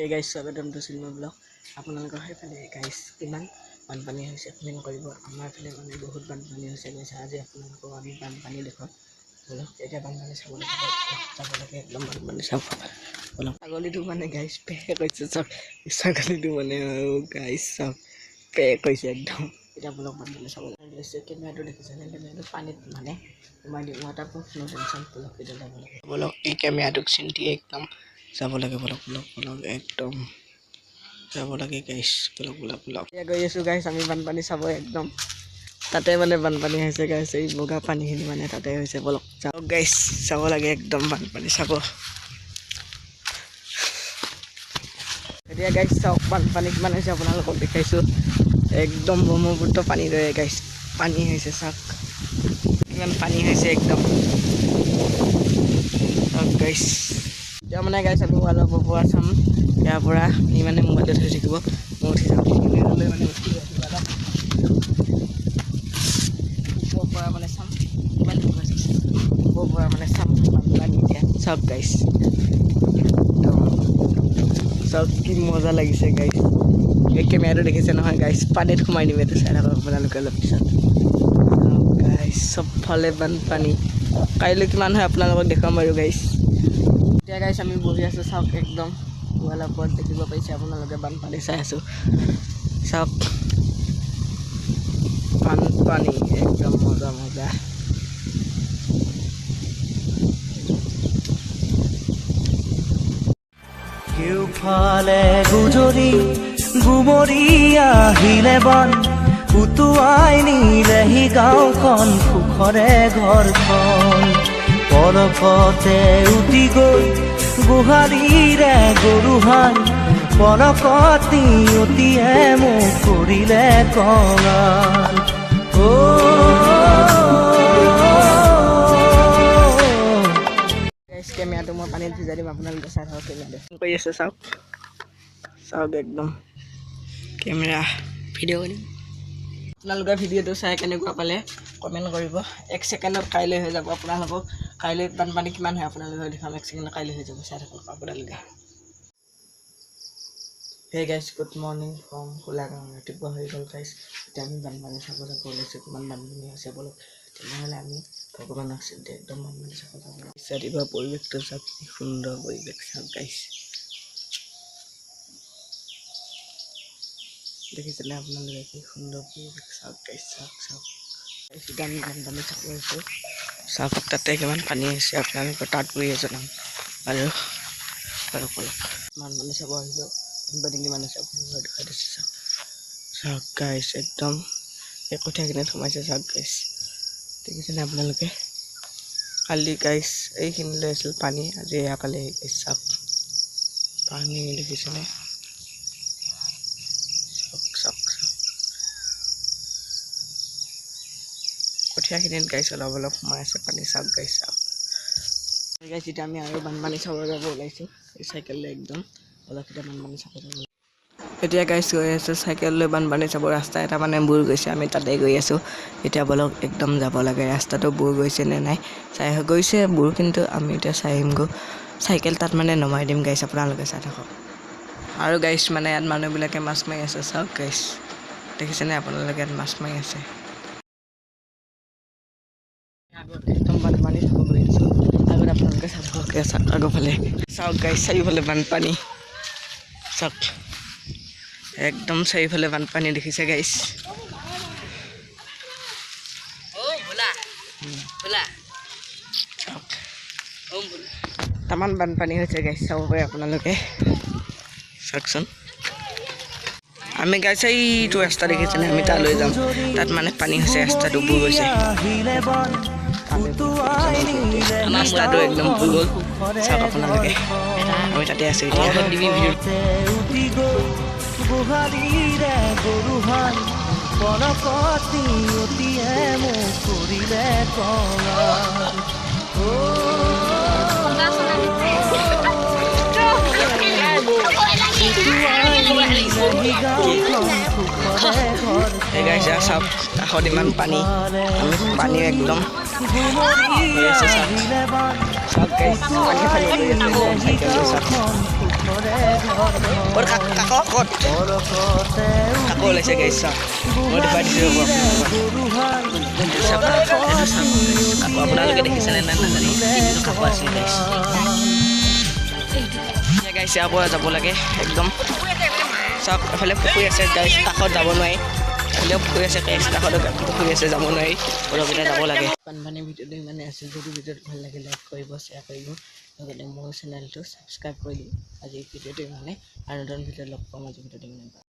এই গাইজ স্বাগতম two cinema blog আপোনালোকৰ সেইফালে গাইজ কিমান বানপানী হৈছে কমেণ্ট কৰিব আমাৰ ফালে মানে বহুত বানপানী হৈছে গাইছে আজি আপোনালোকক আমি বানপানী দেখুৱাম। বলক এতিয়া বানপানী চাব লাগে যাব লাগে একদম বানপানী চাব বলক ছাগলীটো মানে গাইজ পে কৈছে চাওক। ছাগলীটো মানে গাইজ চাওক পে কৈছে একদম। এতিয়া বলক বানপানী চাব লাগে। কেমেৰাটো দেখিছেনে কেমেৰাটো পানীত মানে সোমাই দিম ৱাটাৰপ্ৰুফ ন টেনশ্যন বলক এতিয়া যাব লাগে বলক এই কেমেৰাটোক চিন্তি একদম যাব লাগে বলক বলক বলক একদম যাব লাগে গাইছ বলক বলক বলক এতিয়া গৈ আছোঁ গাইছ আমি বানপানী চাব একদম তাতে মানে বানপানী হৈছে গাইছ এই বগা পানীখিনি মানে তাতে হৈছে বলক যাওক গাইছ চাব লাগে একদম বানপানী চাব এতিয়া গাইছ চাওক বানপানী কিমান হৈছে আপোনালোকক দেখাইছোঁ একদম ব্ৰহ্মপুত্ৰ পানী দৰে গাইছ পানী হৈছে চাওক কিমান পানী হৈছে একদম চাওক গাইছ এতিয়া মানে গাইছ আমি ৱালৰ পৰা চাম ইয়াৰ পৰা ই মানে মোবাইলত হৈ থাকিব। মই উঠি যাম। মানে উঠি ওপৰৰ পৰা মানে চাম। মোবাইল ওপৰৰ পৰা মানে চাম। বানপানী এতিয়া চাওক গাইছ চাওক কি মজা লাগিছে গাইছ এই কেমেৰাটো দেখিছে নহয় গাইছ পানীত সোমাই দিম এইটো চাই থাকক আপোনালোকে অলপ পিছত। গাইছ চবফালে বানপানী। কাইলৈ কিমান হয় আপোনালোকক দেখুৱাম বাৰু গাইছ এতিয়া গাইছ আমি বহি আছোঁ চাওক একদম ৱালৰ ওপৰত দেখিব পাৰিছে আপোনালোকে বানপানী চাই আছোঁ। চাওক বানপানী, একদম মজা মজা। কেউফালে গুজৰি গুমৰি আহিলে বন উটুৱাই নিলেহি গাঁওখন, সুখৰে ঘৰখন। পলকতে উটি গৈ গোহালিৰে গৰুহাল পলকতি উটিয়ে মোক কৰিলে কঙাল। কেমেৰাটো মই পানীত ভিজাই দিম আপোনালোকে চাই থাকক কেমেৰাটো কৰি আছে চাওক? চাওক একদম কেমেৰা। ভিডিঅ' কৰিম আপোনালোকে ভিডিঅ'টো চাই কেনেকুৱা পালে কমেণ্ট কৰিব। এক ছেকেণ্ডত কাইলৈ হৈ যাব আপোনালোকক। কাইলৈ বানপানী কিমান হয় আপোনালোকে এক ছেকেণ্ডত কাইলৈ হৈ যাব চাই থাকক আপোনালোকে। হে গাইছ গুড মৰ্ণিং ফ্ৰম গোলাগাঁও ৰাতিপুৱা হৈ গ'ল গাইছ এতিয়া আমি বানপানী চাব যাব ওলাইছোঁ কিমান বানপানী হৈছে বলক। তেনেহ'লে আমি ভগৱানক চিন্তা একদম বানপানী চাব যাব ৰাতিপুৱা পৰিৱেশটো চাওক কি সুন্দৰ পৰিৱেশ চাওক গাইছ দেখিছেনে আপোনালোকে কি সুন্দৰ পৰিৱেশ চাওক গাইছ চাওক চাওক। এতিয়া আমি বানপানী চাব আহিছোঁ চাওক তাতে কিমান পানী হৈছে আপোনালোকৰ তাত গৈয়ে জনাম আৰু অলপ বানপানী চাব আহিছোঁ বানপানী কিমান হৈছে আপোনালোকে দেখাই দিছোঁ চাওক চাওক গাইছ একদম এই কঠীয়াখিনিত সোমাইছে চাওক গাইছ দেখিছেনে আপোনালোকে? কালি গাইছ এইখিনিলৈ আছিল পানী আজি এয়া পালে গাইছ চাওক পানী দেখিছেনে? কঠীয়াখিনিত গাইছ, অলপ অলপ সোমাই আছে, পানী চাওক গাইছ। চাওক গাইছ, এতিয়া আমি আৰু বানপানী চাব যাব ওলাইছোঁ, এই চাইকেল লৈ একদম। অলপ এতিয়া বানপানী চাব যাব। এতিয়া গাইছ, গৈ আছোঁ চাইকেল লৈ বানপানী চাব, ৰাস্তা এটা মানে বুৰ গৈছে, আমি তাতে গৈ আছোঁ। এতিয়া বলক একদম যাব লাগে, ৰাস্তাটো বুৰ গৈছে নে নাই, চাই গৈছে বুৰ, কিন্তু আমি এতিয়া চাই আহিমগৈ। চাইকেল তাত মানে নমাই দিম গাইছ, আপোনালোকে চাই থাকক। আৰু গাইছ মানে ইয়াত মানুহবিলাকে মাছ মাৰি আছে, চাওক গাইছ। দেখিছেনে, আপোনালোকে ইয়াত মাছ মাৰি আছে। বানপানী চাব গৈ আছোঁ আগত আপোনালোকে চাব চাওক। আগৰফালে চাওক গাইছ চাৰিওফালে বানপানী চাওক একদম চাৰিওফালে বানপানী দেখিছে গাইছ তামান বানপানী হৈছে গাইছ চাব পাৰে আপোনালোকে চাওকচোন আমি গাইছ এইটো ৰাস্তা দেখিছেনে আমি তালৈ যাম তাত মানে পানী হৈছে ৰাস্তাটো বুৰ গৈছে ৰাস্তাটো একদম ভুল হ'ল। চাওক আপোনালোকে। মই তাতে আছোঁ এতিয়া। দিবি চাওক কাষত ইমান পানী। পানী একদম। আপোনালোকে দেখিছেনে নাই নাজানো আপোনাৰ যাব এফালে পুখুৰী আছে নোৱাৰি এফালেও পুখুৰী আছে যাব নোৱাৰি। পৰহিলে যাব লাগে। বানপানীৰ ভিডিঅ'টো ইমানেই আছিল যদি ভিডিঅ'টো ভাল লাগে লাইক কৰিব শ্বেয়াৰ কৰিব। লগতে মোৰ চেনেলটো ছাবস্ক্ৰাইব কৰি দিব আজি ভিডিঅ'টো ইমানেই। আৰু নতুন ভিডিঅ'ত লগ পাম আজি ভিডিঅ'টো ইমানেই।